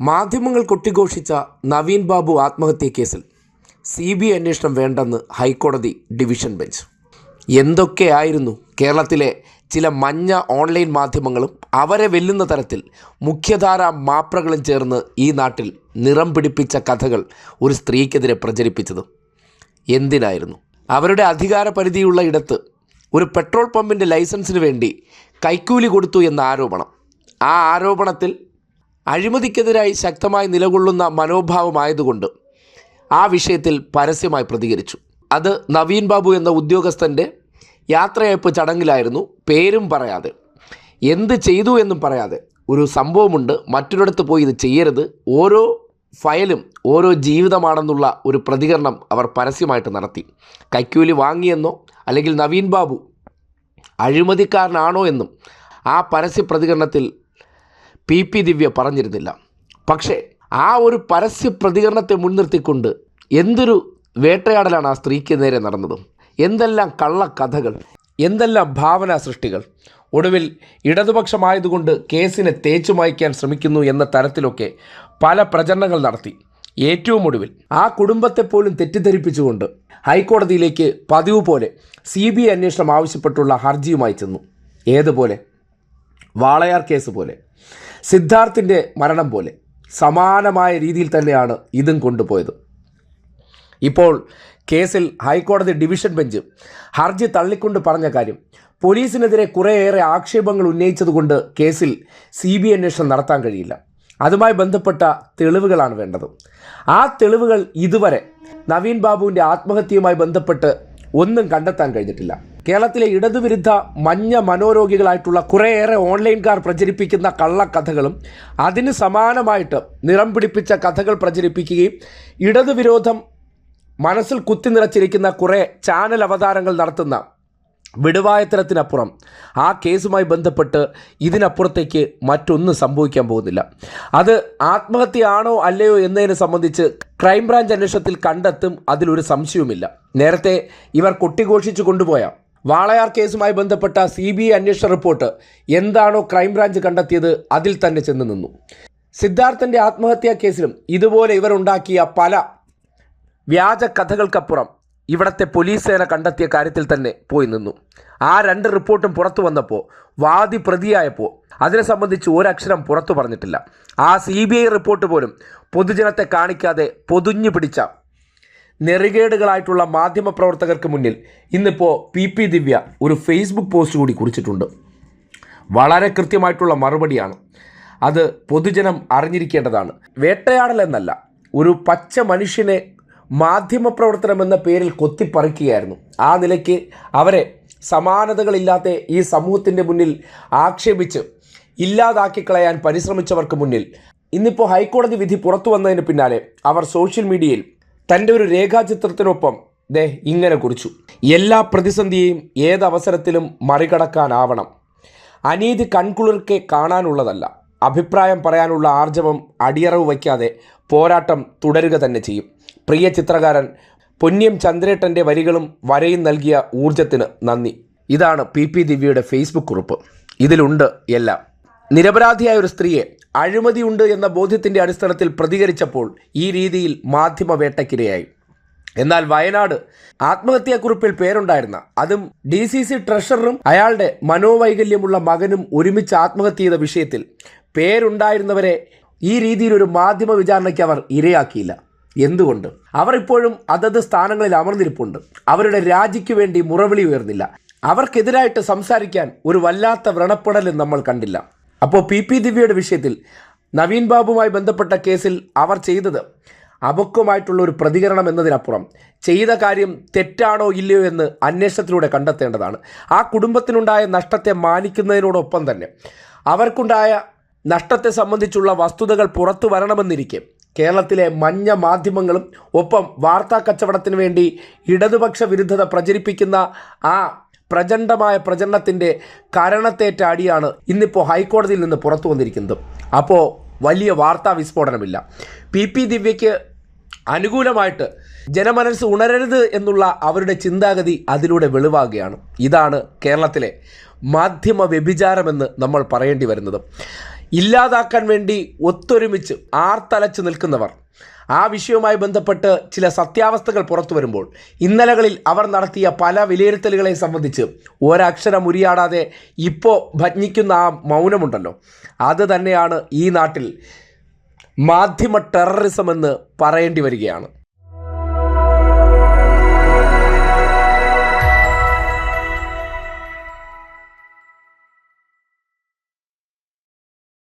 മാധ്യമങ്ങൾ കൊട്ടിഘോഷിച്ച നവീൻ ബാബു ആത്മഹത്യ കേസിൽ സി ബി ഐ അന്വേഷണം വേണ്ടെന്ന് ഹൈക്കോടതി ഡിവിഷൻ ബെഞ്ച്. എന്തൊക്കെയായിരുന്നു കേരളത്തിലെ ചില മഞ്ഞ ഓൺലൈൻ മാധ്യമങ്ങളും അവരെ വെല്ലുന്ന തരത്തിൽ മുഖ്യധാര മാപ്രകളും ചേർന്ന് ഈ നാട്ടിൽ നിറം പിടിപ്പിച്ച കഥകൾ ഒരു സ്ത്രീക്കെതിരെ പ്രചരിപ്പിച്ചത്? എന്തിനായിരുന്നു? അവരുടെ അധികാര പരിധിയുള്ള ഇടത്ത് ഒരു പെട്രോൾ പമ്പിന്റെ ലൈസൻസിന് വേണ്ടി കൈക്കൂലി കൊടുത്തു എന്ന ആരോപണം. ആ ആരോപണത്തിൽ അഴിമതിക്കെതിരായി ശക്തമായി നിലകൊള്ളുന്ന മനോഭാവമായതുകൊണ്ട് ആ വിഷയത്തിൽ പരസ്യമായി പ്രതികരിച്ചു. അത് നവീൻ ബാബു എന്ന ഉദ്യോഗസ്ഥന്റെ യാത്രയയപ്പ് ചടങ്ങിലായിരുന്നു പേരും പറയാതെ. എന്ത് ചെയ്തു എന്നും പറയാതെ. ഒരു സംഭവമുണ്ട് മറ്റൊരിടത്ത് പോയി ഇത് ചെയ്യരുത്. ഓരോ ഫയലും ഓരോ ജീവിതമാണെന്നുള്ള ഒരു പ്രതികരണം അവർ പരസ്യമായിട്ട് നടത്തി. കൈക്കൂലി വാങ്ങിയെന്നോ അല്ലെങ്കിൽ നവീൻ ബാബു അഴിമതിക്കാരനാണോ എന്നും ആ പരസ്യ പ്രതികരണത്തിൽ പി പി ദിവ്യ പറഞ്ഞിരുന്നില്ല. പക്ഷേ ആ ഒരു പരസ്യ പ്രതികരണത്തെ മുൻനിർത്തിക്കൊണ്ട് എന്തൊരു വേട്ടയാടലാണ് ആ സ്ത്രീക്ക് നേരെ നടന്നത്? എന്തെല്ലാം കള്ളക്കഥകൾ എന്തെല്ലാം ഭാവനാ സൃഷ്ടികൾ? ഒടുവിൽ ഇടതുപക്ഷമായതുകൊണ്ട് കേസിനെ തേച്ചു മായ്ക്കാൻ ശ്രമിക്കുന്നു എന്ന തരത്തിലൊക്കെ പല പ്രചരണങ്ങൾ നടത്തി. ഏറ്റവും ഒടുവിൽ ആ കുടുംബത്തെ പോലും തെറ്റിദ്ധരിപ്പിച്ചുകൊണ്ട് ഹൈക്കോടതിയിലേക്ക് പതിവ് പോലെ സി ബി ഐ അന്വേഷണം ആവശ്യപ്പെട്ടുള്ള ഹർജിയുമായി ചെന്നു. ഏതുപോലെ? വാളയാർ കേസ് പോലെ. സിദ്ധാർത്ഥിന്റെ മരണം പോലെ സമാനമായ രീതിയിൽ തന്നെയാണ് ഇതും കൊണ്ടുപോയത്. ഇപ്പോൾ കേസിൽ ഹൈക്കോടതി ഡിവിഷൻ ബെഞ്ച് ഹർജി തള്ളിക്കൊണ്ട് പറഞ്ഞ കാര്യം പോലീസിനെതിരെ കുറേയേറെ ആക്ഷേപങ്ങൾ ഉന്നയിച്ചതുകൊണ്ട് കേസിൽ സി ബി അന്വേഷണം നടത്താൻ കഴിയില്ല. അതുമായി ബന്ധപ്പെട്ട തെളിവുകളാണ് വേണ്ടത്. ആ തെളിവുകൾ ഇതുവരെ നവീൻ ബാബുവിന്റെ ആത്മഹത്യയുമായി ബന്ധപ്പെട്ട് ഒന്നും കണ്ടെത്താൻ കഴിഞ്ഞിട്ടില്ല. കേരളത്തിലെ ഇടതുവിരുദ്ധ മഞ്ഞ മനോരോഗികളായിട്ടുള്ള കുറേയേറെ ഓൺലൈൻകാർ പ്രചരിപ്പിക്കുന്ന കള്ളക്കഥകളും അതിന് സമാനമായിട്ട് നിറം പിടിപ്പിച്ച കഥകൾ പ്രചരിപ്പിക്കുകയും ഇടതുവിരോധം മനസ്സിൽ കുത്തി നിറച്ചിരിക്കുന്ന കുറേ ചാനൽ അവതാരങ്ങൾ നടത്തുന്ന വിടുവായത്തരത്തിനപ്പുറം ആ കേസുമായി ബന്ധപ്പെട്ട് ഇതിനപ്പുറത്തേക്ക് മറ്റൊന്നും സംഭവിക്കാൻ പോകുന്നില്ല. അത് ആത്മഹത്യയാണോ അല്ലയോ എന്നതിനെ സംബന്ധിച്ച് ക്രൈംബ്രാഞ്ച് അന്വേഷണത്തിൽ കണ്ടെത്തും അതിലൊരു സംശയവുമില്ല. നേരത്തെ ഇവർ കൊട്ടിഘോഷിച്ചു കൊണ്ടുപോയ വാളയാർ കേസുമായി ബന്ധപ്പെട്ട സി ബി ഐ അന്വേഷണ റിപ്പോർട്ട് എന്താണോ ക്രൈംബ്രാഞ്ച് കണ്ടെത്തിയത് അതിൽ തന്നെ ചെന്ന് നിന്നു. സിദ്ധാർത്ഥന്റെ ആത്മഹത്യാ കേസിലും ഇതുപോലെ ഇവർ ഉണ്ടാക്കിയ പല വ്യാജ കഥകൾക്കപ്പുറം ഇവിടത്തെ പോലീസ് സേന കണ്ടെത്തിയ കാര്യത്തിൽ തന്നെ പോയി നിന്നു. ആ രണ്ട് റിപ്പോർട്ടും പുറത്തു വന്നപ്പോൾ വാദി പ്രതിയായപ്പോൾ അതിനെ സംബന്ധിച്ച് ഒരക്ഷരം പുറത്തു പറഞ്ഞിട്ടില്ല. ആ സി റിപ്പോർട്ട് പോലും പൊതുജനത്തെ കാണിക്കാതെ പൊതുഞ്ഞു പിടിച്ച നെറികേടുകളായിട്ടുള്ള മാധ്യമപ്രവർത്തകർക്ക് മുന്നിൽ ഇന്നിപ്പോൾ പി പി ദിവ്യ ഒരു ഫേസ്ബുക്ക് പോസ്റ്റ് കൂടി കുറിച്ചിട്ടുണ്ട്. വളരെ കൃത്യമായിട്ടുള്ള മറുപടിയാണ്. അത് പൊതുജനം അറിഞ്ഞിരിക്കേണ്ടതാണ്. വേട്ടയാടൽ എന്നല്ല ഒരു പച്ച മനുഷ്യനെ മാധ്യമപ്രവർത്തനം എന്ന പേരിൽ കൊത്തിപ്പറിക്കുകയായിരുന്നു. ആ നിലയ്ക്ക് അവരെ സമാനതകളില്ലാത്ത ഈ സമൂഹത്തിന്റെ മുന്നിൽ ആക്ഷേപിച്ച് ഇല്ലാതാക്കി കളയാൻ പരിശ്രമിച്ചവർക്ക് മുന്നിൽ ഇന്നിപ്പോൾ ഹൈക്കോടതി വിധി പുറത്തു വന്നതിന് പിന്നാലെ അവർ സോഷ്യൽ മീഡിയയിൽ തന്റെ ഒരു രേഖാചിത്രത്തിനൊപ്പം ദേ ഇങ്ങനെ കുറിച്ചു. എല്ലാ പ്രതിസന്ധിയെയും ഏതവസരത്തിലും മറികടക്കാനാവണം. അനീതി കൺകുളിർക്കെ കാണാനുള്ളതല്ല. അഭിപ്രായം പറയാനുള്ള ആർജവം അടിയറവ് വയ്ക്കാതെ പോരാട്ടം തുടരുക തന്നെ ചെയ്യും. പ്രിയ ചിത്രകാരൻ പൊന്നിയം ചന്ദ്രേട്ടന്റെ വരികളും വരയും നൽകിയ ഊർജത്തിന് നന്ദി. ഇതാണ് പി പി ദിവ്യയുടെ ഫേസ്ബുക്ക് കുറിപ്പ്. ഇതിലുണ്ട് എല്ലാം. നിരപരാധിയായ ഒരു സ്ത്രീയെ അഴിമതിയുണ്ട് എന്ന ബോധ്യത്തിന്റെ അടിസ്ഥാനത്തിൽ പ്രതികരിച്ചപ്പോൾ ഈ രീതിയിൽ മാധ്യമ വേട്ടക്കിരയായി. എന്നാൽ വയനാട് ആത്മഹത്യാക്കുറിപ്പിൽ പേരുണ്ടായിരുന്ന അതും ഡി സി സി ട്രഷററും അയാളുടെ മനോവൈകല്യമുള്ള മകനും ഒരുമിച്ച് ആത്മഹത്യ ചെയ്ത വിഷയത്തിൽ പേരുണ്ടായിരുന്നവരെ ഈ രീതിയിൽ ഒരു മാധ്യമ വിചാരണയ്ക്ക് അവർ ഇരയാക്കിയില്ല. എന്തുകൊണ്ട്? അവർ ഇപ്പോഴും അതത് സ്ഥാനങ്ങളിൽ അമർന്നിരിപ്പുണ്ട്. അവരുടെ രാജിക്ക് വേണ്ടി മുറവിളി ഉയർന്നില്ല. അവർക്കെതിരായിട്ട് സംസാരിക്കാൻ ഒരു വല്ലാത്ത വ്രണപ്പെടലും നമ്മൾ കണ്ടില്ല. അപ്പോൾ പി പി ദിവ്യയുടെ വിഷയത്തിൽ നവീൻ ബാബുമായി ബന്ധപ്പെട്ട കേസിൽ അവർ ചെയ്തത് അപക്വമായിട്ടുള്ള ഒരു പ്രതികരണം എന്നതിനപ്പുറം ചെയ്ത കാര്യം തെറ്റാണോ ഇല്ലയോ എന്ന് അന്വേഷണത്തിലൂടെ കണ്ടെത്തേണ്ടതാണ്. ആ കുടുംബത്തിനുണ്ടായ നഷ്ടത്തെ മാനിക്കുന്നതിനോടൊപ്പം തന്നെ അവർക്കുണ്ടായ നഷ്ടത്തെ സംബന്ധിച്ചുള്ള വസ്തുതകൾ പുറത്തു വരണമെന്നിരിക്കെ കേരളത്തിലെ മഞ്ഞ മാധ്യമങ്ങളും ഒപ്പം വാർത്താ കച്ചവടത്തിന് വേണ്ടി ഇടതുപക്ഷ വിരുദ്ധത പ്രചരിപ്പിക്കുന്ന ആ പ്രചണ്ഡമായ പ്രചരണത്തിന്റെ കരണത്തേറ്റ അടിയാണ് ഇന്നിപ്പോൾ ഹൈക്കോടതിയിൽ നിന്ന് പുറത്തു വന്നിരിക്കുന്നത്. അപ്പോൾ വലിയ വാർത്താ വിസ്ഫോടനമില്ല. പി പി ദിവ്യയ്ക്ക് അനുകൂലമായിട്ട് ജനമനസ് ഉണരരുത് എന്നുള്ള അവരുടെ ചിന്താഗതി അതിലൂടെ വെളിവാകുകയാണ്. ഇതാണ് കേരളത്തിലെ മാധ്യമ വ്യഭിചാരമെന്ന് നമ്മൾ പറയേണ്ടി വരുന്നത്. ഇല്ലാതാക്കാൻ വേണ്ടി ഒത്തൊരുമിച്ച് ആർത്തലച്ച് നിൽക്കുന്നവർ ആ വിഷയവുമായി ബന്ധപ്പെട്ട് ചില സത്യാവസ്ഥകൾ പുറത്തു വരുമ്പോൾ ഇന്നലകളിൽ അവർ നടത്തിയ പല വിലയിരുത്തലുകളെ സംബന്ധിച്ച് ഒരക്ഷരം ഉരിയാടാതെ ഇപ്പോൾ ഭജ്ഞിക്കുന്ന ആ മൗനമുണ്ടല്ലോ. അത് തന്നെയാണ് ഈ നാട്ടിൽ മാധ്യമ ടെററിസം എന്ന് പറയേണ്ടി വരികയാണ്.